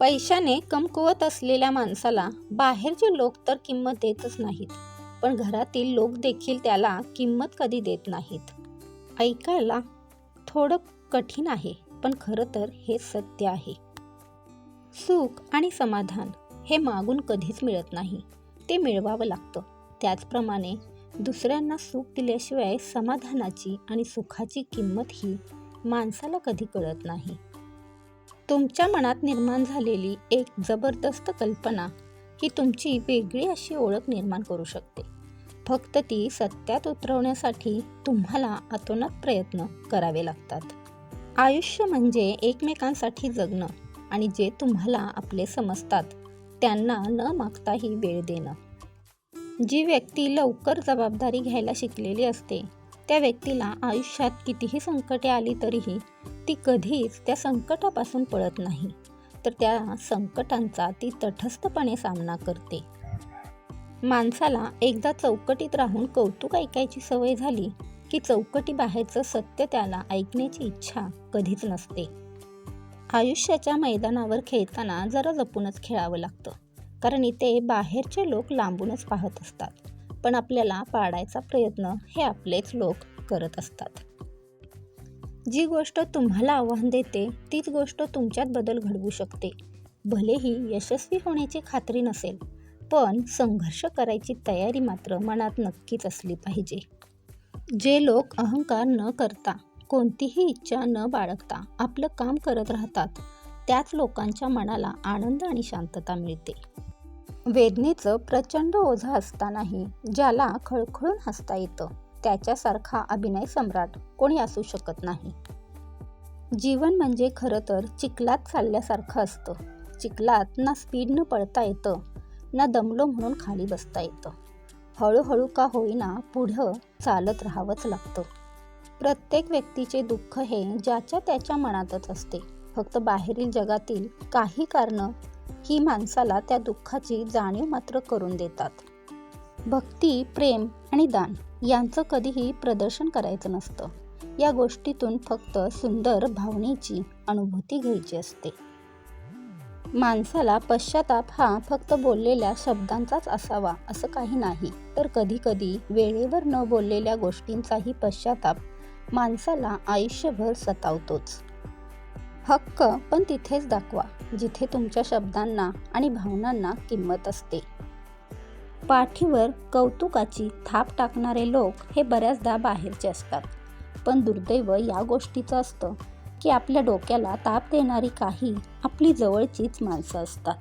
पैशाने कमकुवत असलेल्या माणसाला बाहेरचे लोक तर किंमत देतच नाहीत पण घरातील लोक देखील त्याला किंमत कधी देत नाहीत. ऐकायला थोडं कठीण आहे पण खरं तर हे सत्य आहे. सुख आणि समाधान हे मागून कधीच मिळत नाही ते मिळवावं लागतं. त्याचप्रमाणे दुसऱ्यांना सुख दिल्याशिवाय समाधानाची आणि सुखाची किंमत ही माणसाला कधी कळत नाही. तुमच्या मनात निर्माण झालेली एक जबरदस्त कल्पना ही तुमची वेगळी अशी ओळख निर्माण करू शकते. फक्त ती सत्यात उतरवण्यासाठी तुम्हाला अतोनात प्रयत्न करावे लागतात. आयुष्य म्हणजे एकमेकांसाठी जगणं आणि जे तुम्हाला आपले समजतात त्यांना न मागताही वेळ देणं. जी व्यक्ती लवकर जबाबदारी घ्यायला शिकलेली असते त्या व्यक्तीला आयुष्यात कितीही संकटे आली तरीही ती कधीच त्या संकटापासून पळत नाही तर त्या संकटांचा ती तटस्थपणे सामना करते. माणसाला एकदा चौकटीत राहून कौतुक ऐकायची सवय झाली की चौकटी बाहेरचं सत्य त्याला ऐकण्याची इच्छा कधीच नसते. आयुष्याच्या मैदानावर खेळताना जरा जपूनच खेळावं लागतं कारण इथे बाहेरचे लोक लांबूनच पाहत असतात पण आपल्याला पाडायचा प्रयत्न हे आपलेच लोक करत असतात. जी गोष्ट तुम्हाला आव्हान देते तीच गोष्ट तुमच्यात बदल घडवू शकते. भलेही यशस्वी होण्याची खात्री नसेल पण संघर्ष करायची तयारी मात्र मनात नक्कीच असली पाहिजे. जे लोक अहंकार न करता कोणतीही इच्छा न बाळगता आपलं काम करत राहतात त्याच लोकांच्या मनाला आनंद आणि शांतता मिळते. वेदनेचं प्रचंड ओझं असतानाही ज्याला खळखळून हसता येतं त्याच्यासारखा अभिनय सम्राट कोणी असू शकत नाही. जीवन म्हणजे खरं तर चिखलात चालल्यासारखं असतं. चिखलात ना स्पीडनं पळता येतं ना दमलो म्हणून खाली बसता येतं. हळूहळू का होईना पुढं चालत राहावंच लागतं. प्रत्येक व्यक्तीचे दुःख हे ज्याच्या त्याच्या मनातच असते. फक्त बाहेरील जगातील काही कारणं ही माणसाला त्या दुःखाची जाणीव मात्र करून देतात. भक्ती प्रेम आणि दान यांचं कधीही प्रदर्शन करायचं नसतं. या गोष्टीतून फक्त सुंदर भावनेची अनुभूती घ्यायची असते. माणसाला पश्चाताप हा फक्त बोललेल्या शब्दांचाच असावा असं काही नाही. तर कधीकधी वेळेवर न बोललेल्या गोष्टींचाही पश्चाताप माणसाला आयुष्यभर सतावतोच. हक्क पण तिथेच दाखवा जिथे तुमच्या शब्दांना आणि भावनांना किंमत असते. पाठीवर कौतुकाची थाप टाकणारे लोक हे बऱ्याचदा बाहेरचे असतात. पण दुर्दैव या गोष्टीचं असतं की आपल्या डोक्याला ताप देणारी काही आपली जवळचीच माणसं असतात.